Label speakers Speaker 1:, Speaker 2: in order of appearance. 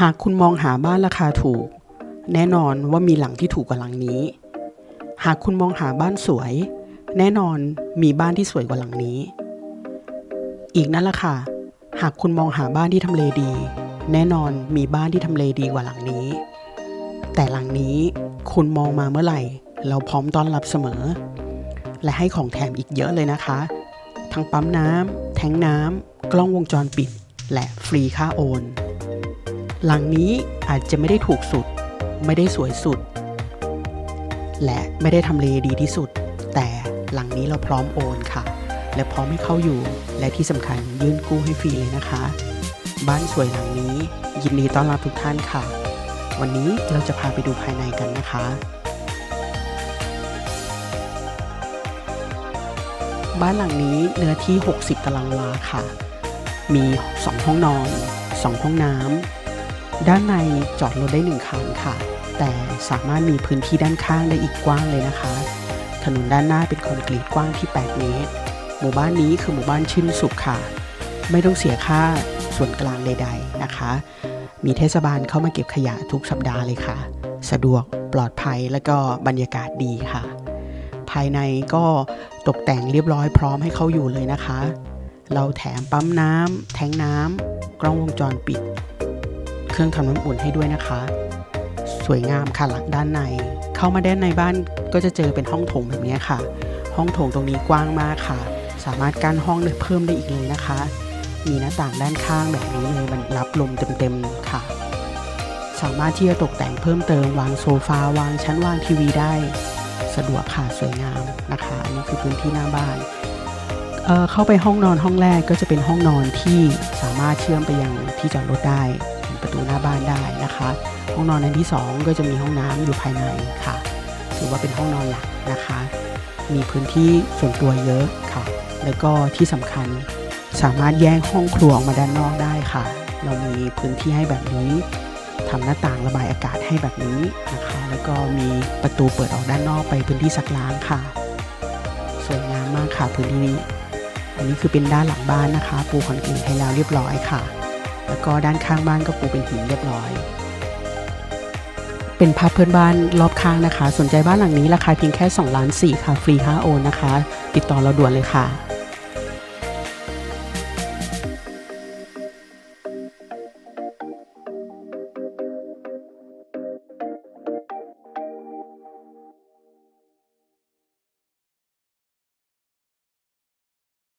Speaker 1: หากคุณมองหาบ้านราคาถูก แน่นอนว่ามีหลังที่ถูกกว่าหลังนี้ หากคุณมองหาบ้านสวย แน่นอนมีบ้านที่สวยกว่าหลังนี้ อีกนั่นแหละค่ะ หากคุณมองหาบ้านที่ทำเลดี แน่นอนมีบ้านที่ทำเลดีกว่าหลังนี้ แต่หลังนี้คุณมองมาเมื่อไหร่ เราพร้อมต้อนรับเสมอ และให้ของแถมอีกเยอะเลยนะคะ ทั้งปั๊มน้ำแทงน้ำกล้องวงจรปิด และฟรีค่าโอน หลังนี้อาจจะไม่ได้ถูกสุด ไม่ได้สวยสุด และไม่ได้ทำเลดีที่สุด แต่หลังนี้เราพร้อมโอนค่ะ และพร้อมให้เข้าอยู่ และที่สำคัญยื่นกู้ให้ฟรีเลยนะคะ บ้านสวยหลังนี้ ยินดีต้อนรับทุกท่านค่ะ วันนี้เราจะพาไปดูภายในกันนะคะบ้านหลังนี้เนื้อที่ 60 ตารางวาค่ะ มี 2 ห้องนอน 2 ห้องน้ำ ด้านในจอดรถได้ 1 คันค่ะ แต่สามารถมีพื้นที่ด้านข้างได้อีกกว้างเลยนะคะ ถนนด้านหน้าเป็นคอนกรีตกว้างที่ 8 เมตร หมู่บ้านนี้คือหมู่บ้านชื่นสุขค่ะ ไม่ต้องเสียค่าส่วนกลางใด ๆนะคะ มีเทศบาลเข้ามาเก็บขยะทุกสัปดาห์เลยค่ะ สะดวกปลอดภัยและก็บรรยากาศดีค่ะ ภายในก็ตกแต่งเรียบร้อยพร้อมให้เขาอยู่เลยนะคะ เราแถมปั๊มน้ำแทงน้ำกล้องวงจรปิด เครื่องทำน้ำอุ่นให้ด้วยนะคะ สวยงามค่ะหลังด้านใน เข้ามาด้านในบ้านก็จะเจอเป็นห้องโถงแบบนี้ค่ะ ห้องโถงตรงนี้กว้างมากค่ะ สามารถกั้นห้องเพิ่มได้อีกเลยนะคะ มีหน้าต่างด้านข้างแบบนี้เลยมันรับลมเต็มๆค่ะ สามารถที่จะตกแต่งเพิ่มเติมวางโซฟาวางชั้นวางทีวีได้ สะดวกค่ะสวยงามนะคะอันนี้คือพื้นที่หน้าบ้านเเข้าไปห้องนอนห้องแรกก็จะเป็นห้องนอนที่สามารถเชื่อมไปยังที่จอดรถได้ ประตูหน้าบ้านได้นะคะ ห้องนอนอันที่ 2 ก็จะมีห้องน้ำอยู่ภายในค่ะ ถือว่าเป็นห้องนอนหลักนะคะ มีพื้นที่ส่วนตัวเยอะค่ะ แล้วก็ที่สำคัญสามารถแยกห้องครัวออกมาด้านนอกได้ค่ะ เรามีพื้นที่ให้แบบนี้ทำหน้าต่างระบายอากาศให้แบบนี้นะคะ แล้วก็มีประตูเปิดออกด้านนอกไปพื้นที่ซักล้างค่ะ สวยงามมากค่ะพื้นที่นี้ อันนี้คือเป็นด้านหลังบ้านนะคะ ปูคอนกรีตให้แล้วเรียบร้อยค่ะ แล้วก็ด้านข้างบ้านก็ปูเป็นหินเรียบร้อย เป็นภาพเพื่อนบ้านรอบข้างนะคะ สนใจบ้านหลังนี้ราคาเพียงแค่2ล้าน4ค่ะ ฟรีค่าโอนนะคะ ติดต่อเราด่วนเลยค่ะ